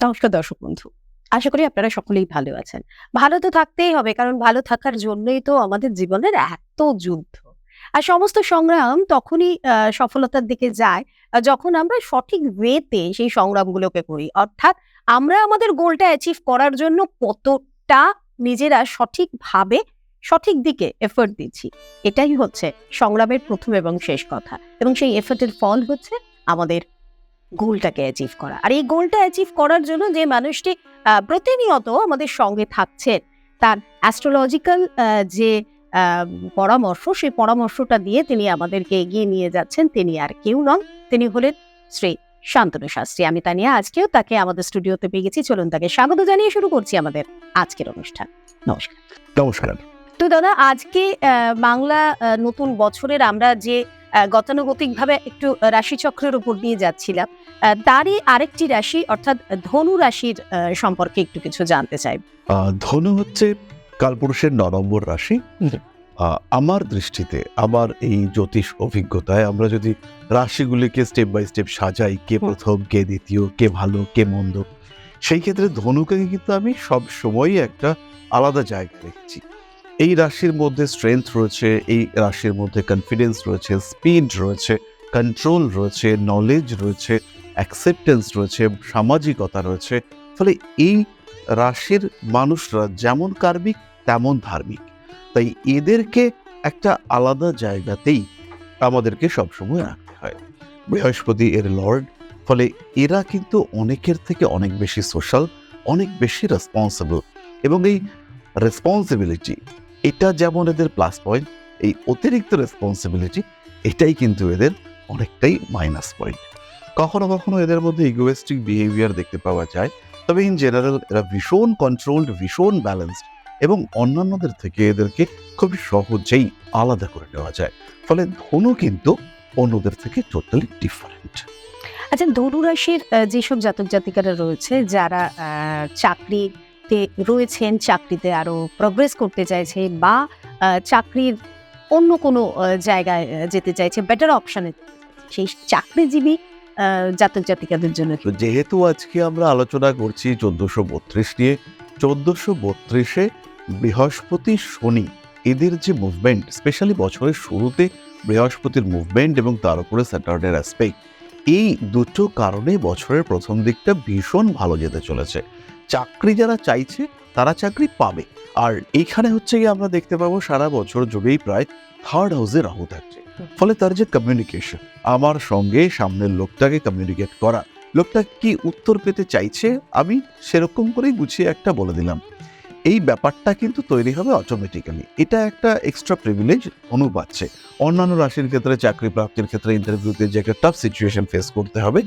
নমস্কার দর্শক বন্ধু আশা করি আপনারা সকলেই ভালো আছেন। ভালো তো থাকতেই হবে, কারণ ভালো থাকার জন্যই তো আমাদের জীবনের এত যুদ্ধ। আর সমস্ত সংগ্রাম তখনই সফলতার দিকে যায় যখন আমরা সঠিক ওয়েতে সেই সংগ্রামগুলোকে করি। অর্থাৎ আমরা আমাদের গোলটা অ্যাচিভ করার জন্য কতটা নিজেরা সঠিকভাবে সঠিক দিকে এফোর্ট দিচ্ছি, এটাই হচ্ছে সংগ্রামের প্রথম এবং শেষ কথা। এবং সেই এফোর্টের ফল হচ্ছে আমাদের গোলটাকে অ্যাচিভ করা। আর এই গোলটা অ্যাচিভ করার জন্য যে মানুষটি আহ, প্রতিনিয়ত আমাদের সঙ্গে থাকছেন তার অ্যাস্ট্রোলজিক্যাল যে পরামর্শ সেই পরামর্শটা দিয়ে তিনি আমাদেরকে এগিয়ে নিয়ে যাচ্ছেন। তিনি আর কেউ নন তিনি হলেন শ্রী শান্তনু শাস্ত্রী। আমি তা নিয়ে আজকেও তাকে আমাদের স্টুডিওতে পেয়ে গেছি। চলুন তাকে স্বাগত জানিয়ে শুরু করছি আমাদের আজকের অনুষ্ঠান। নমস্কার। নমস্কার। তো দাদা আজকে বাংলা নতুন বছরের আমরা যে গতানুগতিকভাবে একটু রাশিচক্রের উপর দিয়ে যাচ্ছিলাম তারই আরেকটি রাশি অর্থাৎ ধনু রাশির সম্পর্কে একটু কিছু জানতে চাই। ধনু হচ্ছে কালপুরুষের ন নম্বর রাশি। আমার দৃষ্টিতে আমার এই জ্যোতিষ অভিজ্ঞতায় আমরা যদি রাশিগুলিকে স্টেপ বাই স্টেপ সাজাই কে প্রথম কে দ্বিতীয় কে ভালো কে মন্দ সেই ক্ষেত্রে ধনুকে কিন্তু আমি সব সময়ই একটা আলাদা জায়গা রেখেছি এই রাশির মধ্যে স্ট্রেংথ রয়েছে এই রাশির মধ্যে কনফিডেন্স রয়েছে স্পিড রয়েছে কন্ট্রোল রয়েছে নলেজ রয়েছে অ্যাকসেপ্টেন্স রয়েছে, সামাজিকতা রয়েছে, ফলে এই রাশির মানুষরা যেমন কার্মিক, তেমন ধার্মিক। তাই এদেরকে একটা আলাদা জায়গাতেই আমাদেরকে সবসময় রাখতে হয়। বৃহস্পতি এর লর্ড ফলে এরা কিন্তু অনেকের থেকে অনেক বেশি সোশ্যাল অনেক বেশি রেসপন্সিবল এবং এই রেসপন্সিবিলিটি এটা যেমন এদের প্লাস পয়েন্ট এই অতিরিক্ত রেসপন্সিবিলিটি এটাই কিন্তু এদের অনেকটাই মাইনাস পয়েন্ট কখনো কখনো এদের মধ্যে ইগোয়েস্টিক বিহেভিয়ার দেখতে পাওয়া যায়। তবে ইন জেনারেল এরা ভীষণ কন্ট্রোলড ভীষণ ব্যালেন্সড এবং অন্যান্যদের থেকে এদেরকে খুব সহজেই আলাদা করে নেওয়া যায়। ফলে ধনু কিন্তু অন্যদের থেকে টোটালি ডিফারেন্ট আচ্ছা ধনু রাশির যেসব জাতক জাতিকারা রয়েছে, যারা চাকরিতে রয়েছেন, চাকরিতে আরও প্রগ্রেস করতে চাইছে বা চাকরির অন্য কোনো জায়গায় যেতে চাইছে বেটার অপশনে সেই চাকরিজীবী জাতক জাতিকাদের জন্য যেহেতু আজকে আমরা আলোচনা করছি চোদ্দশো বত্রিশ নিয়ে, চোদ্দশো বত্রিশে বৃহস্পতি শনি, এদের যে মুভমেন্ট স্পেশালি বছরের শুরুতে বৃহস্পতির মুভমেন্ট এবং তার উপরে স্যাটারডের অ্যাসপেক্ট এই দুটো কারণে বছরের প্রথম দিকটা ভীষণ ভালো যেতে চলেছে। চাকরি যারা চাইছে, তারা চাকরি পাবে। আর এইখানে হচ্ছে গিয়ে আমরা দেখতে পাবো সারা বছর জুড়েই প্রায় থার্ড হাউসে রাহু থাকছে। ফলে তার যে কমিউনিকেশন আমার সঙ্গে সামনের লোকটাকে কমিউনিকেট করা, লোকটা কি উত্তর পেতে চাইছে, আমি সেরকম করেই গুছিয়ে একটা বলে দিলাম। এই ব্যাপারটা কিন্তু তৈরি হবে অটোমেটিক্যালি এটা একটা এক্সট্রা প্রিভিলেজ অনু পাচ্ছে অন্যান্য রাশির ক্ষেত্রে চাকরি প্রাপ্তির ক্ষেত্রে ইন্টারভিউতে যে একটা টাফ সিচুয়েশন ফেস করতে হবে,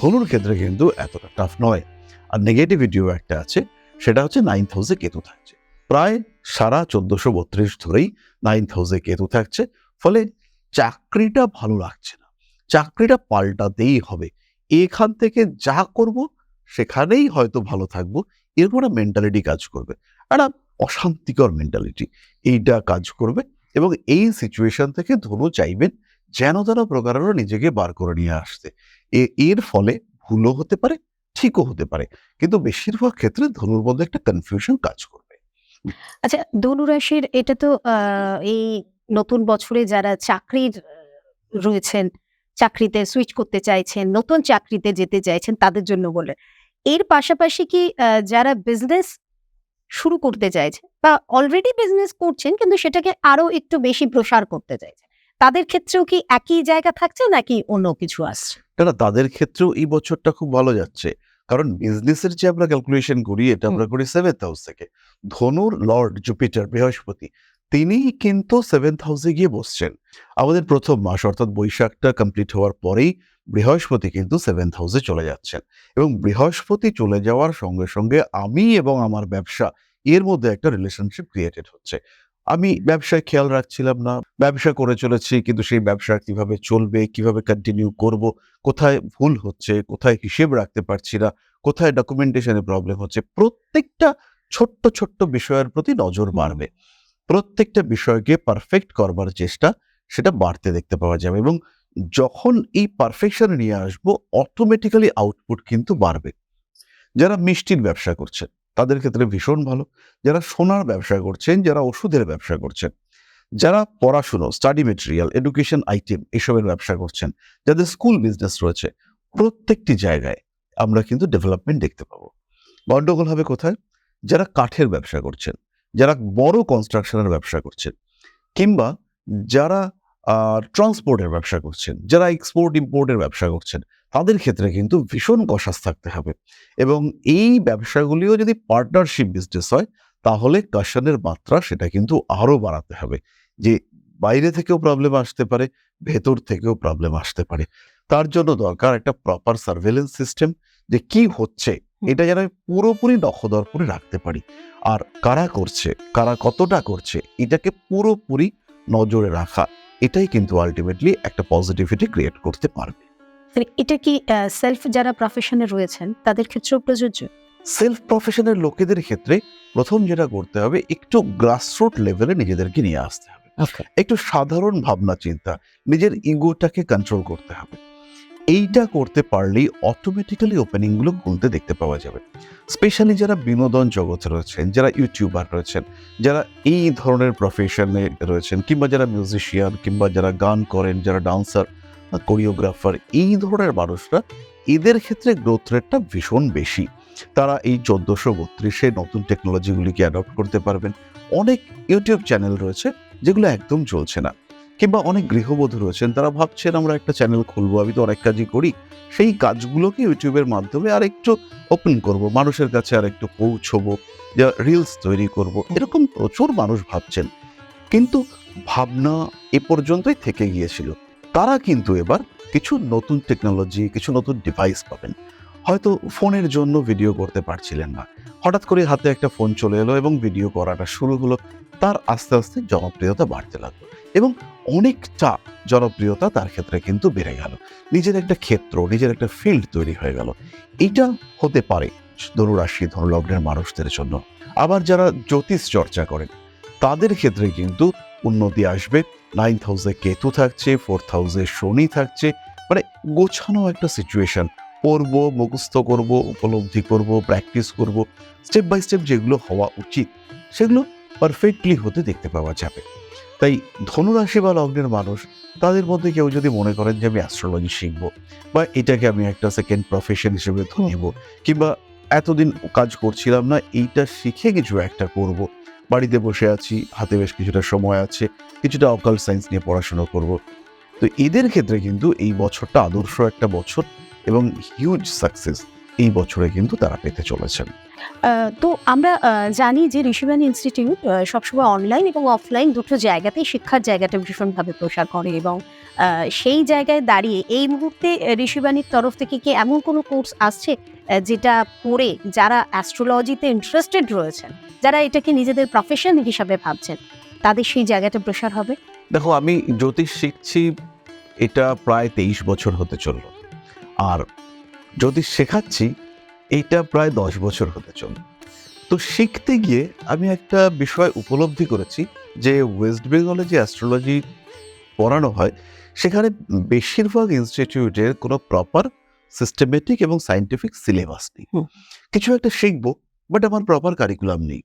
ধনুর ক্ষেত্রে কিন্তু এতটা টাফ নয়। আর নেগেটিভিটিও একটা আছে, সেটা হচ্ছে নাইন্থ হাউসে কেতু থাকছে। প্রায় সারা চোদ্দশো বত্রিশ ধরেই নাইন্থ হাউসে কেতু থাকছে। ফলে চাকরিটা ভালো লাগছে না। চাকরিটা পাল্টাতেই হবে। এখান থেকে যা করব, সেখানেই হয়তো ভালো থাকব। এরপরে মেন্টালিটি কাজ করবে। একটা অশান্তিকর মেন্টালিটি এইটা কাজ করবে এবং এই সিচুয়েশন থেকে ধনু চাইবেন যেন তেন প্রকারেরও নিজেকে বার করে নিয়ে আসতে। এর ফলে ভুলও হতে পারে, ঠিকও হতে পারে। কিন্তু বেশিরভাগ ক্ষেত্রে ধনুর মধ্যে একটা কনফিউশন কাজ করবে। আচ্ছা ধনু রাশির এটা তো এই নতুন বছরে যারা চাকরির রয়েছেন চাকরিতে সুইচ করতে চাইছেন নতুন চাকরিতে যেতে চাইছেন তাদের জন্য বলে। এর পাশাপাশি কি যারা বিজনেস শুরু করতে চাইছে বা অলরেডি বিজনেস করছেন কিন্তু সেটাকে আরও একটু বেশি প্রসার করতে চাইছে তাদের ক্ষেত্রেও কি একই জায়গা থাকছে নাকি অন্য কিছু আসছে? না তাদের ক্ষেত্রেও এই বছরটা খুব ভালো যাচ্ছে। কারণ বিজনেসের যে আমরা ক্যালকুলেশন করি এটা আমরা করি সেভেন্থ হাউস থেকে। ধনুর লর্ড জুপিটার বৃহস্পতি তিনি কিন্তু সেভেন্থ হাউসে গিয়ে বসছেন। আমাদের প্রথম মাস অর্থাৎ বৈশাখটা কমপ্লিট হওয়ার পরেই বৃহস্পতি কিন্তু সেভেন্থ হাউসে চলে যাচ্ছেন। এবং বৃহস্পতি চলে যাওয়ার সঙ্গে সঙ্গে আমি এবং আমার ব্যবসা এর মধ্যে একটা রিলেশনশিপ ক্রিয়েটেড হচ্ছে। আমি ব্যবসায় খেয়াল রাখছিলাম না, ব্যবসা করে চলেছি, কিন্তু সেই ব্যবসা কীভাবে চলবে, কীভাবে কন্টিনিউ করব, কোথায় ভুল হচ্ছে, কোথায় হিসেব রাখতে পারছি না, কোথায় ডকুমেন্টেশনে প্রবলেম হচ্ছে, প্রত্যেকটা ছোট্ট ছোট্ট বিষয়ের প্রতি নজর বাড়বে। প্রত্যেকটা বিষয়কে পারফেক্ট করবার চেষ্টা সেটা বাড়তে দেখতে পাওয়া যাবে এবং যখন এই পারফেকশন নিয়ে আসব অটোমেটিক্যালি আউটপুট কিন্তু বাড়বে। যারা মিষ্টির ব্যবসা করছেন, তাদের ক্ষেত্রে ভীষণ ভালো। যারা সোনার ব্যবসা করছেন, যারা ওষুধের ব্যবসা করছেন, যারা পড়াশুনো স্টাডি মেটেরিয়াল এডুকেশন আইটেম এসবের ব্যবসা করছেন, যাদের স্কুল বিজনেস রয়েছে, প্রত্যেকটি জায়গায় আমরা কিন্তু ডেভেলপমেন্ট দেখতে পাবো। গন্ডগোল হবে কোথায়? যারা কাঠের ব্যবসা করছেন যারা বড় কনস্ট্রাকশনের ব্যবসা করছেন কিংবা যারা ট্রান্সপোর্টের ব্যবসা করছেন, যারা এক্সপোর্ট ইম্পোর্টের ব্যবসা করছেন, তাদের ক্ষেত্রে কিন্তু ভীষণ কষাস থাকতে হবে। এবং এই ব্যবসাগুলিও যদি পার্টনারশিপ বিজনেস হয়, তাহলে কাশনের মাত্রা সেটা কিন্তু আরও বাড়াতে হবে। যে বাইরে থেকেও প্রবলেম আসতে পারে, ভেতর থেকেও প্রবলেম আসতে পারে। তার জন্য দরকার একটা প্রপার সার্ভেলেন্স সিস্টেম যে কি হচ্ছে এটা যেন আমি পুরোপুরি নখদর্পণে রাখতে পারি। আর কারা করছে কারা কতটা করছে এটাকে পুরোপুরি নজরে রাখা এটাই কিন্তু আলটিমেটলি একটা পজিটিভিটি ক্রিয়েট করতে পারবে। এটা কি সেলফ যারা প্রফেশনে রয়েছেন তাদের ক্ষেত্রেও প্রযোজ্য? সেলফ প্রফেশনের লোকেদের ক্ষেত্রে প্রথম যেটা করতে হবে একটু গ্রাসরুট লেভেলে নিজেদেরকে নিয়ে আসতে হবে। একটু সাধারণ ভাবনা চিন্তা নিজের ইগোটাকে কন্ট্রোল করতে হবে। এইটা করতে পারলেই অটোমেটিক্যালি ওপেনিংগুলো খুলতে দেখতে পাওয়া যাবে। স্পেশালি যারা বিনোদন জগতে রয়েছেন, যারা ইউটিউবার রয়েছেন, যারা এই ধরনের প্রফেশনে রয়েছেন, কিংবা যারা মিউজিশিয়ান কিংবা যারা গান করেন, যারা ডান্সার কোরিওগ্রাফার এই ধরনের মানুষরা এদের ক্ষেত্রে গ্রোথ রেটটা ভীষণ বেশি। তারা এই চোদ্দোশো বত্রিশে নতুন টেকনোলজিগুলিকে অ্যাডপ্ট করতে পারবেন। অনেক ইউটিউব চ্যানেল রয়েছে যেগুলো একদম চলছে না। কিংবা অনেক গৃহবধূ রয়েছেন, তারা ভাবছেন আমরা একটা চ্যানেল খুলবো, আমি তো অনেক কাজই করি। সেই কাজগুলোকে ইউটিউবের মাধ্যমে আর একটু ওপেন করব, মানুষের কাছে আর একটু পৌঁছবো, যা রিলস তৈরি করব, এরকম প্রচুর মানুষ ভাবছেন। কিন্তু ভাবনা এ পর্যন্তই থেকে গিয়েছিল। তারা কিন্তু এবার কিছু নতুন টেকনোলজি কিছু নতুন ডিভাইস পাবেন। হয়তো ফোনের জন্য ভিডিও করতে পারছিলেন না। হঠাৎ করে হাতে একটা ফোন চলে এলো এবং ভিডিও করাটা শুরু হলো। তার আস্তে আস্তে জনপ্রিয়তা বাড়তে লাগল এবং অনেকটা জনপ্রিয়তা তার ক্ষেত্রে কিন্তু বেড়ে গেল। নিজের একটা ক্ষেত্র, নিজের একটা ফিল্ড তৈরি হয়ে গেল। এটা হতে পারে ধনুরাশি, ধনুলগ্নের মানুষদের জন্য। আবার যারা জ্যোতিষ চর্চা করেন, তাদের ক্ষেত্রে কিন্তু উন্নতি আসবে। নাইন্থ হাউসে কেতু থাকছে ফোর্থ হাউসে শনি থাকছে। মানে গোছানো একটা সিচুয়েশন পড়ব, মুখস্থ করব, উপলব্ধি করব প্র্যাকটিস করব স্টেপ বাই স্টেপ যেগুলো হওয়া উচিত, সেগুলো পারফেক্টলি হতে দেখতে পাওয়া যাবে। তাই ধনুরাশি বা লগ্নের মানুষ, তাদের মধ্যে কেউ যদি মনে করেন যে আমি অ্যাস্ট্রোলজি শিখব বা এটাকে আমি একটা সেকেন্ড প্রফেশন হিসেবে নেব কিংবা এতদিন কাজ করছিলাম না, এইটা শিখে কিছু একটা করব। বাড়িতে বসে আছি, হাতে বেশ কিছুটা সময় আছে, কিছুটা অকাল সায়েন্স নিয়ে পড়াশোনা করব। তো এদের ক্ষেত্রে কিন্তু এই বছরটা আদর্শ একটা বছর। এবং হিউজ সাকসেস এই বছরে কিন্তু তারা পেতে চলেছেন। আহ, তো আমরা জানি যে ঋষিবাণী ইনস্টিটিউট সবসময় অনলাইন এবং অফলাইন দুটো জায়গাতেই শিক্ষার জায়গাটা ভীষণভাবে প্রসার করে এবং আহ, সেই জায়গায় দাঁড়িয়ে এই মুহূর্তে ঋষিবাণীর তরফ থেকে কি এমন কোনো কোর্স আসছে যেটা পড়ে যারা অ্যাস্ট্রোলজিতে ইন্টারেস্টেড রয়েছেন যারা এটাকে নিজেদের প্রফেশন হিসাবে ভাবছেন তাদের সেই জায়গাটা প্রসার হবে? দেখো আমি জ্যোতিষ শিখছি এটা প্রায় তেইশ বছর হতে চলল। আর যদি শেখাচ্ছি এইটা প্রায় দশ বছর হতে চলল। তো শিখতে গিয়ে আমি একটা বিষয় উপলব্ধি করেছি যে ওয়েস্ট বেঙ্গলে যে অ্যাস্ট্রোলজি পড়ানো হয় সেখানে বেশিরভাগ ইনস্টিটিউটের কোনো প্রপার সিস্টেমেটিক এবং সাইন্টিফিক সিলেবাস নেই। কিছু একটা শিখব বাট আমার প্রপার কারিকুলাম নেই।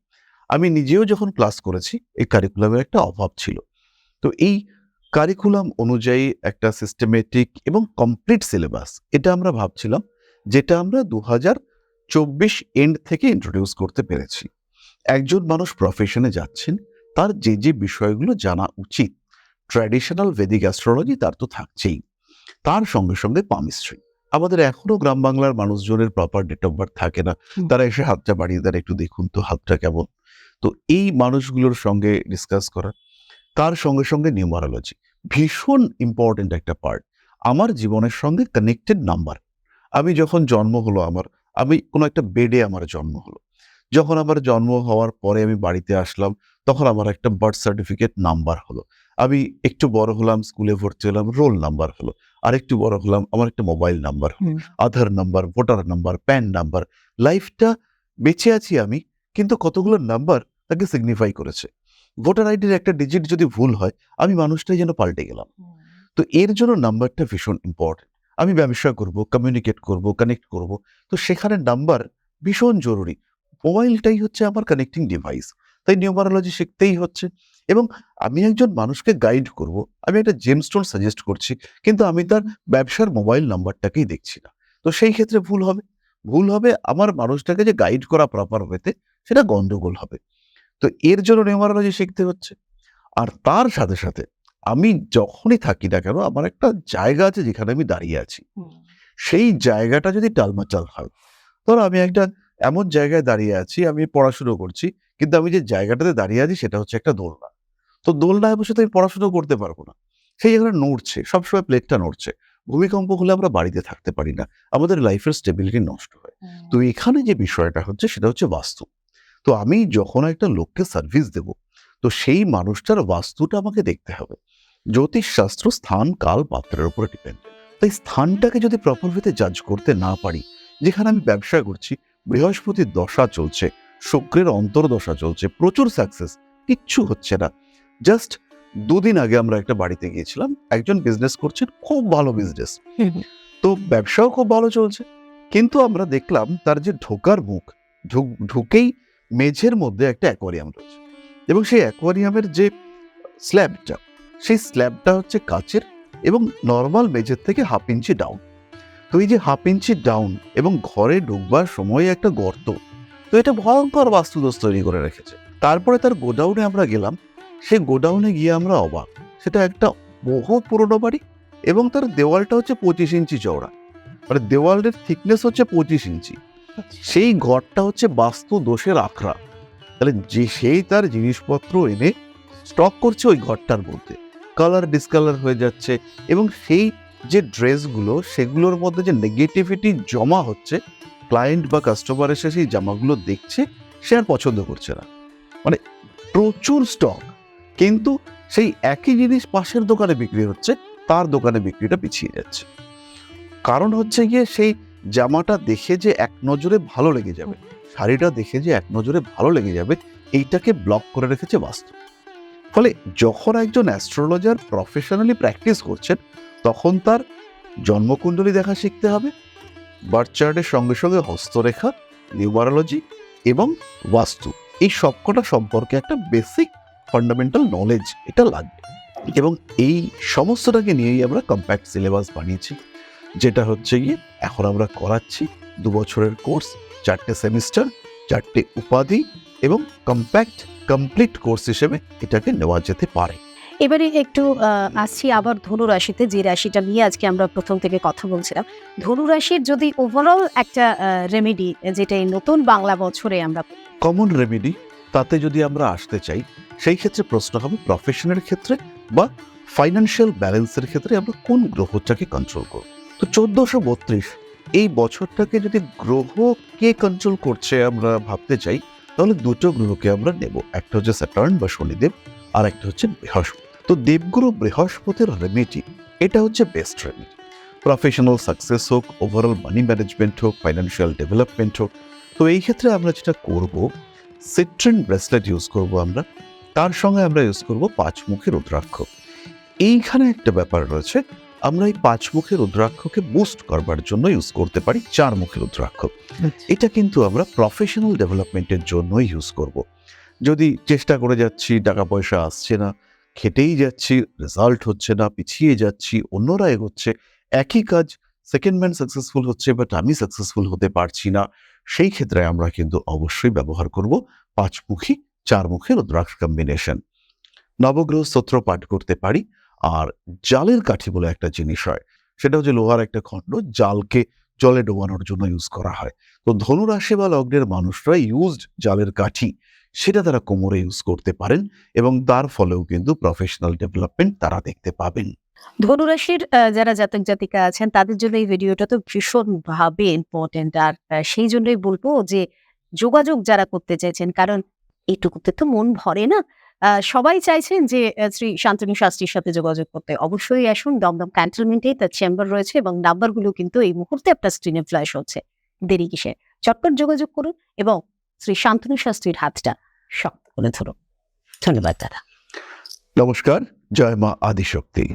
আমি নিজেও যখন ক্লাস করেছি এই কারিকুলামের একটা অভাব ছিল। তো এই কারিকুলাম অনুযায়ী একটা সিস্টেমেটিক এবং কমপ্লিট সিলেবাস এটা আমরা ভাবছিলাম যেটা আমরা দু হাজার চব্বিশ এন্ড থেকে ইন্ট্রোডিউস করতে পেরেছি। একজন মানুষ প্রফেশনে যাচ্ছেন তার যে যে বিষয়গুলো জানা উচিত ট্র্যাডিশনাল ভেদিক অ্যাস্ট্রোলজি তার তো থাকছেই। তার সঙ্গে সঙ্গে পামিস্ট্রি আমাদের এখনও গ্রাম বাংলার মানুষজনের প্রপার ডেট অফ বার্থ থাকে না। তারা এসে হাতটা বাড়িয়ে দেন একটু দেখুন তো হাতটা কেমন। তো এই মানুষগুলোর সঙ্গে ডিসকাস করা তার সঙ্গে সঙ্গে নিউমারোলজি। ভীষণ ইম্পর্টেন্ট একটা পার্ট আমার জীবনের সঙ্গে কানেক্টেড নাম্বার আমি যখন জন্ম হলো আমার আমি কোনো একটা বেডে আমার জন্ম হলো। যখন আমার জন্ম হওয়ার পরে আমি বাড়িতে আসলাম তখন আমার একটা বার্থ সার্টিফিকেট নাম্বার হলো। আমি একটু বড় হলাম স্কুলে ভর্তি হলাম রোল নাম্বার হলো। আর একটু বড় হলাম আমার একটা মোবাইল নাম্বার হলো। Aadhaar number voter number PAN number লাইফটা বেঁচে আছি আমি কিন্তু কতগুলো নাম্বার তাকে সিগনিফাই করেছে। ভোটার আইডির একটা ডিজিট যদি ভুল হয় আমি মানুষটাই যেন পাল্টে গেলাম। তো এর জন্য নাম্বারটা ভীষণ ইম্পর্টেন্ট আমি ব্যবসা করব কমিউনিকেট করব কানেক্ট করব। তো সেখানে নাম্বার ভীষণ জরুরি। মোবাইলটাই হচ্ছে আমার কানেক্টিং ডিভাইস তাই নিউমারোলজি শিখতেই হচ্ছে। এবং আমি একজন মানুষকে গাইড করব। আমি একটা জেমস্টোন সাজেস্ট করছি কিন্তু আমি তার ব্যবসার মোবাইল নাম্বারটাকেই দেখছি না। তো সেই ক্ষেত্রে ভুল হবে। ভুল হবে আমার মানুষটাকে যে গাইড করা প্রপার ওয়েতে সেটা গন্ডগোল হবে। তো এর জন্য নিউমারোলজি শিখতে হচ্ছে। আর তার সাথে সাথে আমি যখনই থাকি না কেন আমার একটা জায়গা আছে যেখানে আমি দাঁড়িয়ে আছি। সেই জায়গাটা যদি টালমাচাল হয় ধরো আমি একটা এমন জায়গায় দাঁড়িয়ে আছি আমি পড়াশুনো করছি কিন্তু আমি যে জায়গাটাতে দাঁড়িয়ে আছি সেটা হচ্ছে একটা দোলনা। তো দোলনায় বসে তো আমি পড়াশুনো করতে পারব না। সেই জায়গাটা নড়ছে সবসময় প্লেটটা নড়ছে ভূমিকম্প হলে আমরা বাড়িতে থাকতে পারি না। আমাদের লাইফের স্টেবিলিটি নষ্ট হয়। তো এখানে যে বিষয়টা হচ্ছে সেটা হচ্ছে বাস্তু তো আমি যখন একটা লোককে সার্ভিস দেব তো সেই মানুষটার বাস্তুটা আমাকে দেখতে হবে। জ্যোতিষশাস্ত্র স্থান কাল পাত্রের উপরে ডিপেন্ড তাই স্থানটাকে যদি প্রপার ওয়েতে জাজ করতে না পারি যেখানে আমি ব্যবসা করছি বৃহস্পতির দশা চলছে শুক্রের অন্তর্দশা চলছে প্রচুর সাকসেস কিচ্ছু হচ্ছে না। জাস্ট দুদিন আগে আমরা একটা বাড়িতে গিয়েছিলাম একজন বিজনেস করছেন খুব ভালো বিজনেস। তো ব্যবসাও খুব ভালো চলছে। কিন্তু আমরা দেখলাম তার যে ঢোকার মুখ ঢুক- ঢুকেই মেঝের মধ্যে একটা অ্যাকোয়ারিয়াম রয়েছে। এবং সেই অ্যাকোয়ারিয়ামের যে স্ল্যাবটা, সেই স্ল্যাবটা হচ্ছে কাচের এবং নর্মাল মেঝের থেকে হাফ ইঞ্চি ডাউন তো এই যে হাফ ইঞ্চি ডাউন এবং ঘরে ঢুকবার সময় একটা গর্ত, তো এটা ভয়ঙ্কর বাস্তুদোষ তৈরি করে রেখেছে। তারপরে তার গোডাউনে আমরা গেলাম, সেই গোডাউনে গিয়ে আমরা অবাক। সেটা একটা বহু পুরনো বাড়ি এবং তার দেওয়ালটা হচ্ছে পঁচিশ ইঞ্চি চওড়া। মানে দেওয়ালের থিকনেস হচ্ছে পঁচিশ ইঞ্চি সেই ঘরটা হচ্ছে বাস্তু দোষের আখড়া। তাহলে যে সেই তার জিনিসপত্র এনে স্টক করছে ওই ঘরটার মধ্যে। কালার ডিসকালার হয়ে যাচ্ছে এবং সেই যে ড্রেসগুলো সেগুলোর মধ্যে যে নেগেটিভিটি জমা হচ্ছে ক্লায়েন্ট বা কাস্টমার এসে সেই জামাগুলো দেখছে, সে আর পছন্দ করছে না। মানে প্রচুর স্টক কিন্তু সেই একই জিনিস পাশের দোকানে বিক্রি হচ্ছে, তার দোকানে বিক্রিটা পিছিয়ে যাচ্ছে। কারণ হচ্ছে গিয়ে সেই জামাটা দেখে যে এক নজরে ভালো লেগে যাবে শাড়িটা দেখে যে এক নজরে ভালো লেগে যাবে এইটাকে ব্লক করে রেখেছে বাস্তব। ফলে যখন একজন অ্যাস্ট্রোলজার প্রফেশনালি প্র্যাকটিস করছেন তখন তার জন্মকুণ্ডলী দেখা শিখতে হবে বার্থ চার্টের সঙ্গে সঙ্গে হস্তরেখা নিউমারোলজি এবং বাস্তু। এই সবকটা সম্পর্কে একটা বেসিক ফান্ডামেন্টাল নলেজ এটা লাগবে। এবং এই সমস্তটাকে নিয়েই আমরা কম্প্যাক্ট সিলেবাস বানিয়েছি। যেটা হচ্ছে গিয়ে এখন আমরা করাচ্ছি দু বছরের কোর্স চারটে সেমিস্টার চারটে উপাধি এবং কম্প্যাক্ট কমপ্লিট কোর্স হিসেবে এটাকে নেওয়া যেতে পারে। এবারে একটু আসছি আবার ধনু রাশিতে যে রাশিটা নিয়ে আজকে আমরা প্রথম থেকে কথা বলছিলাম। ধনু রাশির যদি ওভারঅল একটা রেমেডি যেটা এই নতুন বাংলা বছরে আমরা কমন রেমেডি তাতে যদি আমরা আসতে চাই সেই ক্ষেত্রে প্রশ্ন হবে প্রফেশনের ক্ষেত্রে বা ফাইন্যান্সিয়াল ব্যালেন্সের ক্ষেত্রে আমরা কোন গ্রহটাকে কন্ট্রোল করব। তো চোদ্দশো বত্রিশ, এই বছরটাকে যদি গ্রহ কে কন্ট্রোল করছে আমরা ভাবতে চাই, তাহলে দুটো গ্রহকে আমরা নেব। একটা হচ্ছে স্যাটার্ন বা শনিদেব, আর একটা হচ্ছে বৃহস্পতি। তো দেবগুরু বৃহস্পতির রেমেডি এটা হচ্ছে বেস্ট রেমেডি প্রফেশনাল সাকসেস হোক ওভারঅল মানি ম্যানেজমেন্ট হোক ফাইন্যান্সিয়াল ডেভেলপমেন্ট হোক, তো এই ক্ষেত্রে আমরা যেটা করব সিট্রেন ব্রেসলেট ইউজ করব আমরা, তার সঙ্গে আমরা ইউজ করব পাঁচমুখী রুদ্রাক্ষ। এইখানে একটা ব্যাপার রয়েছে আমরা এই পাঁচ মুখের রুদ্রাক্ষকে বুস্ট করবার জন্য ইউজ করতে পারি চার মুখের রুদ্রাক্ষ। এটা কিন্তু আমরা প্রফেশনাল ডেভেলপমেন্টের জন্য ইউজ করব। যদি চেষ্টা করে যাচ্ছি টাকা পয়সা আসছে না খেটেই যাচ্ছি রেজাল্ট হচ্ছে না পিছিয়ে যাচ্ছি অন্যরা এগোচ্ছে একই কাজ সেকেন্ড ম্যান সাকসেসফুল হচ্ছে বাট আমি সাকসেসফুল হতে পারছি না সেই ক্ষেত্রে আমরা কিন্তু অবশ্যই ব্যবহার করব পাঁচমুখী চারমুখী রুদ্রাক্ষ কম্বিনেশন নবগ্রহ স্তোত্র পাঠ করতে পারি আর জালের কাঠি বলে একটা জিনিস হয়। সেটা হচ্ছে লোহার একটা খণ্ড, জালকে জলে ডোবানোর জন্য ইউজ করা হয়। তো ধনুরাশি বা লগ্নের মানুষরা ইউজড জালের কাঠি, সেটা তারা কোমরে ইউজ করতে পারেন এবং তার ফলেও কিন্তু প্রফেশনাল ডেভেলপমেন্ট তারা দেখতে পাবেন। ধনুরাশির যারা জাতক জাতিকা আছেন, তাদের জন্য এই ভিডিওটা তো ভীষণভাবে ইম্পর্টেন্ট আর সেই জন্যই বলব যে যোগাযোগ যারা করতে চাইছেন, কারণ এটুকুতে তো মন ভরে না। সবাই চাইছেন যে শ্রী শান্তনু শাস্ত্রীর সাথে যোগাযোগ করতে। অবশ্যই আসুন, দমদম ক্যান্টনমেন্টেই তার চেম্বার রয়েছে এবং নাম্বারগুলো কিন্তু এই মুহূর্তে আপনার স্ক্রিনে ফ্ল্যাশ হচ্ছে। দেরি কিসে? চটপট যোগাযোগ করুন এবং শ্রী শান্তনু শাস্ত্রীর হাতটা শক্ত করে ধরুন। ধন্যবাদ, দাদা। নমস্কার, জয় মা আদিশক্তি।